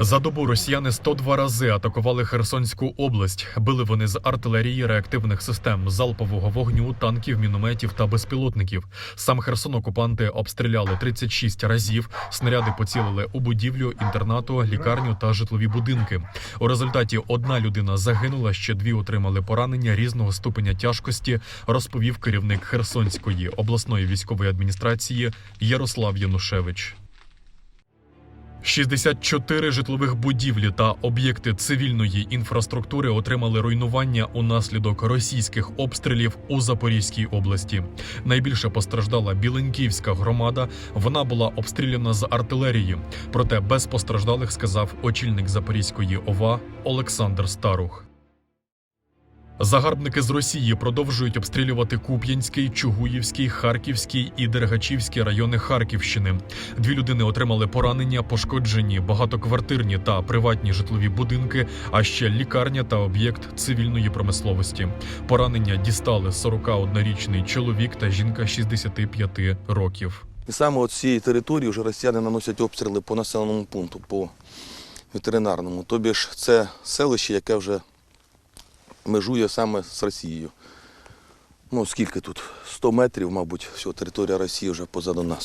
За добу росіяни 102 рази атакували Херсонську область. Били вони з артилерії, реактивних систем, залпового вогню, танків, мінометів та безпілотників. Сам Херсон окупанти обстріляли 36 разів. Снаряди поцілили у будівлю, інтернату, лікарню та житлові будинки. У результаті одна людина загинула, ще дві отримали поранення різного ступеня тяжкості. Розповів керівник Херсонської обласної військової адміністрації Ярослав Янушевич. 64 житлових будівлі та об'єкти цивільної інфраструктури отримали руйнування унаслідок російських обстрілів у Запорізькій області. Найбільше постраждала Біленьківська громада. Вона була обстріляна з артилерії. Проте без постраждалих сказав очільник Запорізької ОВА Олександр Старух. Загарбники з Росії продовжують обстрілювати Куп'янський, Чугуївський, Харківський і Дергачівський райони Харківщини. Дві людини отримали поранення, пошкоджені багатоквартирні та приватні житлові будинки, а ще лікарня та об'єкт цивільної промисловості. Поранення дістали 41-річний чоловік та жінка 65 років. І саме от цієї території вже росіяни наносять обстріли по населеному пункту, по ветеринарному. Тобі ж це селище, яке вже межує саме з Росією. Ну, скільки тут? 100 метрів, мабуть, всього територія Росії вже позаду нас.